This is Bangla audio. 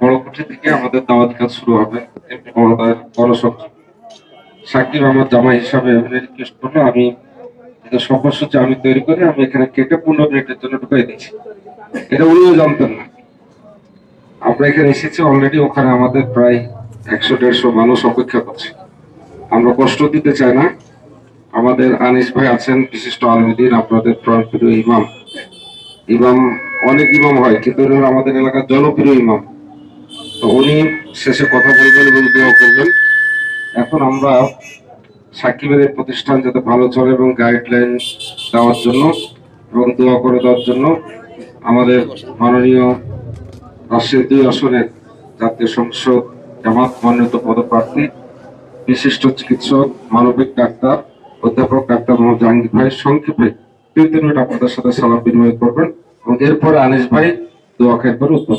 বড় আমাদের দাওয়াত কাজ শুরু হবে। বড় সাকিব আমার জামাই হিসাবে আমি আমি তৈরি আমি এখানে কেটে মিনিটের জন্য দিচ্ছি এটা উনিও জানতেন না। আমরা এখানে এসেছি অলরেডি ওখানে আমাদের প্রায় একশো, দেড়শো মানুষ অপেক্ষা করছে। আমরা কষ্ট দিতে চাই না। আমাদের আনিস ভাই আছেন, বিশিষ্ট আলমদিন আপনাদের প্রাণপ্রিয় ইমাম। ইমাম, অনেক ইমাম হয়, কিন্তু আমাদের এলাকার জনপ্রিয় ইমাম। তো উনি শেষে কথা বলবেন এবং দোয়া করবেন। এখন আমরা সাকিবের এই প্রতিষ্ঠান যাতে ভালো চলে এবং গাইডলাইন দেওয়ার জন্য এবং দোয়া করে দেওয়ার জন্য আমাদের মাননীয় রাজশাহী দুই আসনের জাতীয় সংসদ জামাত মনোনীত পদপ্রার্থী, বিশিষ্ট চিকিৎসক, মানবিক ডাক্তার, অধ্যাপক ডাক্তার মোহাম্মদ জাহাঙ্গীর ভাই সংক্ষেপে দুই তিন মিনিট আপনাদের সাথে সালাম বিনিময় করবেন। এবং এরপর আনিস ভাই দোয়া খাইবার উত্তর।